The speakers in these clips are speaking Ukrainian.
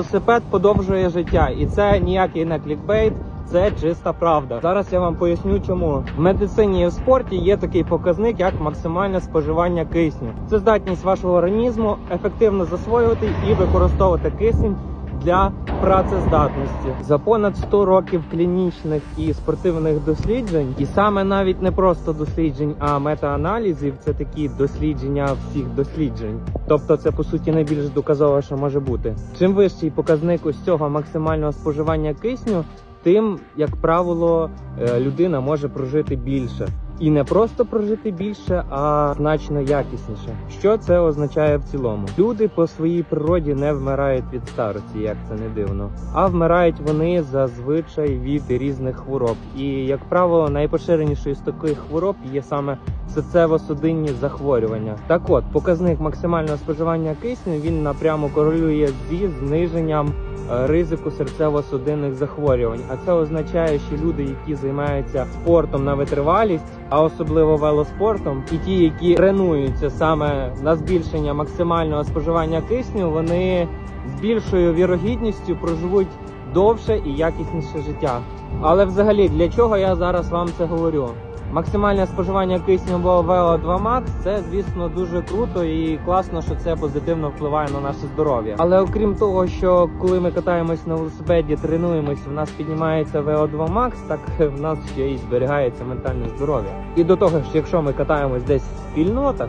велосипед подовжує життя, і це ніякий не клікбейт. Це чиста правда. Зараз я вам поясню, чому в медицині і в спорті є такий показник, як максимальне споживання кисню. Це здатність вашого організму ефективно засвоювати і використовувати кисень для працездатності за понад 100 років клінічних і спортивних досліджень, і саме навіть не просто досліджень, а метааналізів це такі дослідження всіх досліджень. Тобто, це по суті найбільш доказово, що може бути. Чим вищий показник ось цього максимального споживання кисню, тим, як правило, е, людина може прожити більше. І не просто прожити більше, а значно якісніше. Що це означає в цілому? Люди по своїй природі не вмирають від старості, як це не дивно, а вмирають вони зазвичай від різних хвороб. І як правило, найпоширенішою з таких хвороб є саме серцево-судинні захворювання. Так от, показник максимального споживання кисню він напряму корелює зі зниженням ризику серцево-судинних захворювань. А це означає, що люди, які займаються спортом на витривалість, а особливо велоспортом, і ті, які тренуються саме на збільшення максимального споживання кисню, вони з більшою вірогідністю проживуть довше і якісніше життя. Але взагалі для чого я зараз вам це говорю? Максимальне споживання кисню або VO2 Max – це звісно дуже круто і класно, що це позитивно впливає на наше здоров'я. Але окрім того, що коли ми катаємось на велосипеді, тренуємось, в нас піднімається VO2 Max, так в нас ще й зберігається ментальне здоров'я. І до того ж, якщо ми катаємось десь в спільнотах.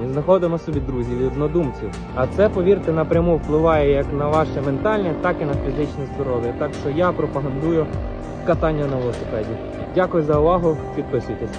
Ми знаходимо собі друзів і однодумців. А це, повірте, напряму впливає як на ваше ментальне, так і на фізичне здоров'я. Так що я пропагандую катання на велосипеді. Дякую за увагу. Підписуйтесь.